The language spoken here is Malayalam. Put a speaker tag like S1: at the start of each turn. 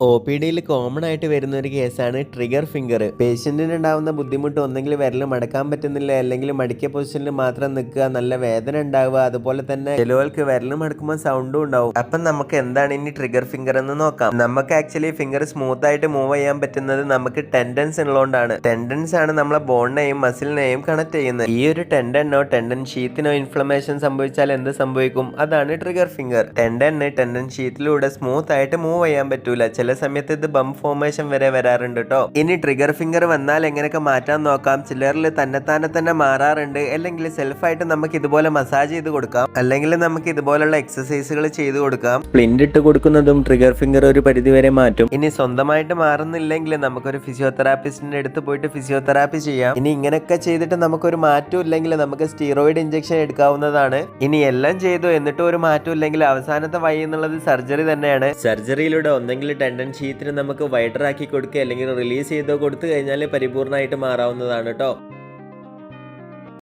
S1: ഒ പി ഡിയിൽ കോമൺ ആയിട്ട് വരുന്ന ഒരു കേസാണ് ട്രിഗർ ഫിംഗർ പേഷ്യന്റിന് ഉണ്ടാകുന്ന ബുദ്ധിമുട്ട് ഒന്നെങ്കിൽ വിരൽ മടക്കാൻ പറ്റുന്നില്ല അല്ലെങ്കിൽ മടിക്കിയ പൊസിഷനിൽ മാത്രം നിൽക്കുക നല്ല വേദന ഉണ്ടാവുക അതുപോലെ തന്നെ ചിലവർക്ക് വിരൽ മടക്കുമ്പോൾ സൗണ്ടും ഉണ്ടാവും. അപ്പം നമുക്ക് എന്താണ് ഇനി ട്രിഗർ ഫിംഗർ എന്ന് നോക്കാം. നമുക്ക് ആക്ച്വലി ഫിംഗർ സ്മൂത്ത് ആയിട്ട് മൂവ് ചെയ്യാൻ പറ്റുന്നത് നമുക്ക് ടെൻഡൻസ് ഉള്ളതുകൊണ്ടാണ്. ടെൻഡൻസ് ആണ് നമ്മളെ ബോണിനെയും മസിലിനെയും കണക്ട് ചെയ്യുന്നത്. ഈ ഒരു ടെൻഡനോ ടെൻഡൻ ഷീത്തിനോ ഇൻഫ്ലമേഷൻ സംഭവിച്ചാൽ എന്ത് സംഭവിക്കും? അതാണ് ട്രിഗർ ഫിംഗർ ടെൻഡന് ടെൻഡൻ ഷീത്തിലൂടെ സ്മൂത്ത് ആയിട്ട് മൂവ് ചെയ്യാൻ പറ്റൂല. ചില സമയത്ത് ഇത് ബം ഫോമേഷൻ വരെ വരാറുണ്ട് കേട്ടോ ഇനി ട്രിഗർ ഫിംഗർ വന്നാൽ എങ്ങനെയൊക്കെ മാറ്റാൻ നോക്കാം? ചിലരിൽ തന്നെത്താനെ തന്നെ മാറാറുണ്ട്. അല്ലെങ്കിൽ സെൽഫായിട്ട് നമുക്ക് ഇതുപോലെ മസാജ് ചെയ്ത് കൊടുക്കാം. അല്ലെങ്കിൽ നമുക്ക് ഇതുപോലുള്ള എക്സസൈസുകൾ ചെയ്ത് കൊടുക്കാം. പ്ലിന്റ് ഇട്ട് കൊടുക്കുന്നതും ട്രിഗർ ഫിംഗർ ഒരു പരിധി വരെ മാറ്റും. ഇനി സ്വന്തമായിട്ട് മാറുന്നില്ലെങ്കിൽ നമുക്കൊരു ഫിസിയോതെറാപ്പിസ്റ്റിന്റെ അടുത്ത് പോയിട്ട് ഫിസിയോതെറാപ്പി ചെയ്യാം. ഇനി ഇങ്ങനെയൊക്കെ ചെയ്തിട്ട് നമുക്കൊരു മാറ്റം ഇല്ലെങ്കിൽ നമുക്ക് സ്റ്റീറോയിഡ് ഇഞ്ചക്ഷൻ എടുക്കാവുന്നതാണ്. ഇനി എല്ലാം ചെയ്തു എന്നിട്ടും ഒരു മാറ്റം ഇല്ലെങ്കിൽ അവസാനത്തെ വഴി എന്നുള്ളത് സർജറി തന്നെയാണ്. സർജറിയിലൂടെ ഒന്നെങ്കിൽ ടെൻഡൻ ഷീറ്റിന് നമുക്ക് വൈഡർ ആക്കി കൊടുക്കുക അല്ലെങ്കിൽ റിലീസ് ചെയ്തോ കൊടുത്തു കഴിഞ്ഞാൽ പരിപൂർണമായിട്ട് മാറാവുന്നതാണ് കേട്ടോ